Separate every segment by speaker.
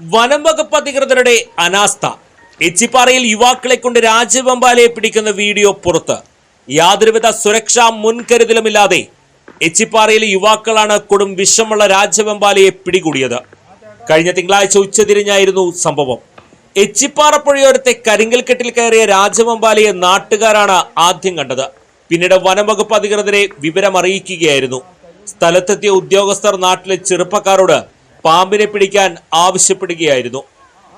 Speaker 1: വനം വകുപ്പ് അധികൃതരുടെ അനാസ്ഥ. എച്ചിപ്പാറയിൽ യുവാക്കളെ കൊണ്ട് രാജവെമ്പാലയെ പിടിക്കുന്ന വീഡിയോ പുറത്ത്. യാതൊരുവിധ സുരക്ഷാ മുൻകരുതലുമില്ലാതെ എച്ചിപ്പാറയിലെ യുവാക്കളാണ് കൊടും വിഷമുള്ള രാജവെമ്പാലയെ പിടികൂടിയത്. കഴിഞ്ഞ തിങ്കളാഴ്ച ഉച്ചതിരിഞ്ഞായിരുന്നു സംഭവം. എച്ചിപ്പാറ പുഴയോരത്തെ കരിങ്കൽക്കെട്ടിൽ കയറിയ രാജവെമ്പാലയെ നാട്ടുകാരാണ് ആദ്യം കണ്ടത്. പിന്നീട് വനംവകുപ്പ് അധികൃതരെ വിവരം അറിയിക്കുകയായിരുന്നു സ്ഥലത്തെത്തിയ ഉദ്യോഗസ്ഥർ നാട്ടിലെ ചെറുപ്പക്കാരോട് പാമ്പിനെ പിടിക്കാൻ ആവശ്യപ്പെടുകയായിരുന്നു.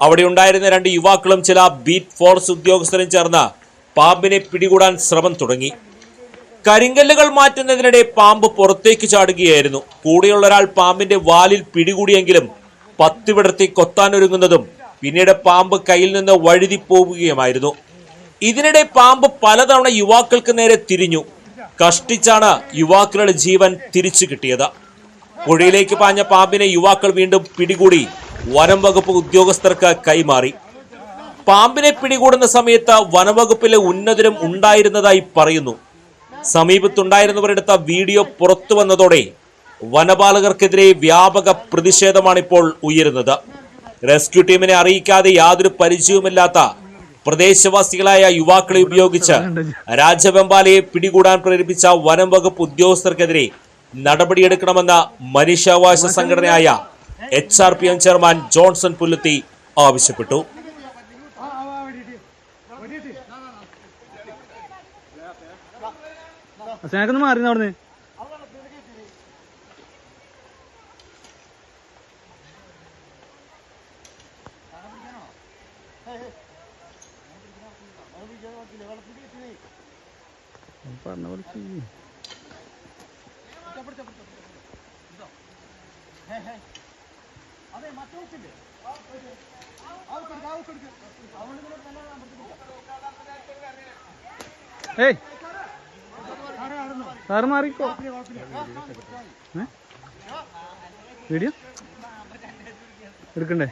Speaker 1: അവിടെ ഉണ്ടായിരുന്ന രണ്ട് യുവാക്കളും ചില ബീറ്റ് ഫോഴ്സ് ഉദ്യോഗസ്ഥരും ചേർന്ന് പാമ്പിനെ പിടികൂടാൻ ശ്രമം തുടങ്ങി. കരിങ്കല്ലുകൾ മാറ്റുന്നതിനിടെ പാമ്പ് പുറത്തേക്ക് ചാടുകയായിരുന്നു. കൂടെയുള്ള ഒരാൾ പാമ്പിന്റെ വാലിൽ പിടികൂടിയെങ്കിലും പത്ത് വിടർത്തി കൊത്താനൊരുങ്ങുന്നതും പിന്നീട് പാമ്പ് കയ്യിൽ നിന്ന് വഴുതി പോവുകയുമായിരുന്നു. ഇതിനിടെ പാമ്പ് പലതവണ യുവാക്കൾക്ക് നേരെ തിരിഞ്ഞു. കഷ്ടിച്ചാണ് യുവാക്കളുടെ ജീവൻ തിരിച്ചു കിട്ടിയത്. പുഴയിലേക്ക് പാഞ്ഞ പാമ്പിനെ യുവാക്കൾ വീണ്ടും പിടികൂടി വനം വകുപ്പ് ഉദ്യോഗസ്ഥർക്ക് കൈമാറി. പാമ്പിനെ പിടികൂടുന്ന സമയത്ത് വനവകുപ്പിലെ ഉന്നതരും ഉണ്ടായിരുന്നതായി പറയുന്നു. സമീപത്തുണ്ടായിരുന്നവരെടുത്ത വീഡിയോ പുറത്തു വന്നതോടെ വനപാലകർക്കെതിരെ വ്യാപക പ്രതിഷേധമാണിപ്പോൾ ഉയരുന്നത്. റെസ്ക്യൂ ടീമിനെ അറിയിക്കാതെ യാതൊരു പരിചയവുമില്ലാത്ത പ്രദേശവാസികളായ യുവാക്കളെ ഉപയോഗിച്ച് രാജവെമ്പാലയെ പിടികൂടാൻ പ്രേരിപ്പിച്ച വനം വകുപ്പ് ഉദ്യോഗസ്ഥർക്കെതിരെ നടപടിയെടുക്കണമെന്ന മനുഷ്യാവകാശ സംഘടനയായ H R P M chairman Johnson Pullathi ആവശ്യപ്പെട്ടു
Speaker 2: അച്ഛനൊക്കെ മാറി അവിടുന്ന് പറഞ്ഞ പോലെ ചെയ്യ്. ഏയ്. സാറ് മാറിക്കോ? വീഡിയോ? എടുക്കണ്ടേ?